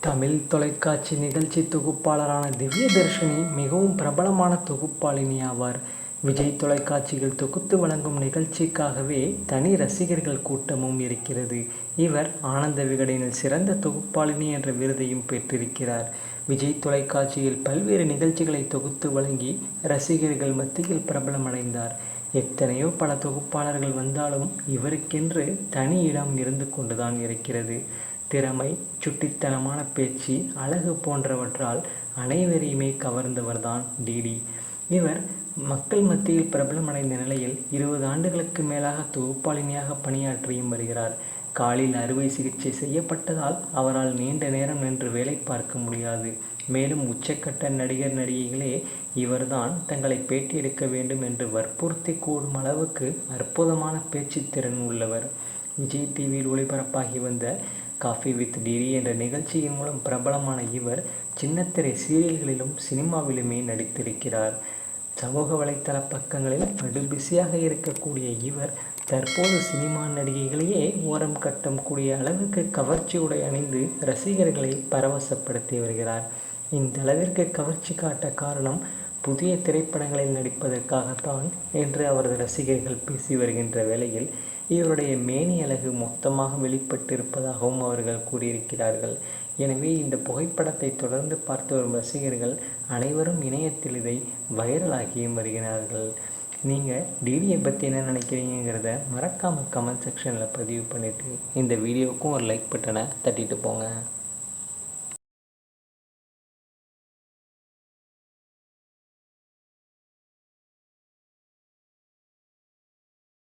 தமிழ் தொலைக்காட்சி நிகழ்ச்சி தொகுப்பாளரான திவ்ய தர்ஷினி மிகவும் பிரபலமான தொகுப்பாளினி ஆவார் விஜய் தொலைக்காட்சியில் தொகுத்து வழங்கும் நிகழ்ச்சிக்காகவே தனி ரசிகர்கள் கூட்டமும் இருக்கிறது. இவர் ஆனந்த விகடனில் சிறந்த தொகுப்பாளினி என்ற விருதையும் பெற்றிருக்கிறார். விஜய் தொலைக்காட்சியில் பல்வேறு நிகழ்ச்சிகளை தொகுத்து வழங்கி ரசிகர்கள் மத்தியில் பிரபலமடைந்தார். எத்தனையோ பல தொகுப்பாளர்கள் வந்தாலும் இவருக்கென்று தனி இடம் இருந்து கொண்டுதான் இருக்கிறது. திறமை சுட்டித்தனமான பேச்சு அழகு போன்றவற்றால் அனைவரையுமே கவர்ந்தவர்தான் டிடி இவர் மக்கள் மத்தியில் பிரபலமடைந்த நிலையில் இருபது ஆண்டுகளுக்கு மேலாக தொகுப்பாளினியாக பணியாற்றியும் வருகிறார். காலில் அறுவை சிகிச்சை செய்யப்பட்டதால் அவரால் நீண்ட நேரம் நின்று வேலை பார்க்க முடியாது. மேலும் உச்சக்கட்ட நடிகர் நடிகைகளே இவர்தான் தங்களை பேட்டி எடுக்க வேண்டும் என்று வற்புறுத்தி கூடும் அளவுக்கு அற்புதமான பேச்சு திறன் உள்ளவர். விஜய் டிவியில் ஒளிபரப்பாகி வந்த காஃபி வித் டிரி என்ற நிகழ்ச்சியின் மூலம் பிரபலமான இவர் சின்னத்திரை சீரியல்களிலும் சினிமாவிலுமே நடித்திருக்கிறார். சமூக வலைத்தள பக்கங்களில் படு பிஸியாக இருக்கக்கூடிய இவர் தற்போது சினிமா நடிகைகளையே ஓரம் கட்டக்கூடிய அளவுக்கு கவர்ச்சியுடை அணிந்து ரசிகர்களை பரவசப்படுத்தி வருகிறார். இந்த அளவிற்கு கவர்ச்சி காட்ட காரணம் புதிய திரைப்படங்களில் நடிப்பதற்காகத்தான் என்று அவரது ரசிகர்கள் பேசி வருகின்ற வேளையில் இவருடைய மேனி அழகு மொத்தமாக வெளிப்பட்டிருப்பதாகவும் அவர்கள் கூறியிருக்கிறார்கள். எனவே இந்த புகைப்படத்தை தொடர்ந்து பார்த்து வரும் ரசிகர்கள் அனைவரும் இணையத்தில் இதை வைரலாகியும் வருகிறார்கள். நீங்கள் டிடியை பற்றி என்ன நினைக்கிறீங்கிறத மறக்காமல் கமெண்ட் செக்ஷனில் பதிவு பண்ணிவிட்டு இந்த வீடியோவுக்கும் ஒரு லைக் பட்டனை தட்டிட்டு போங்க.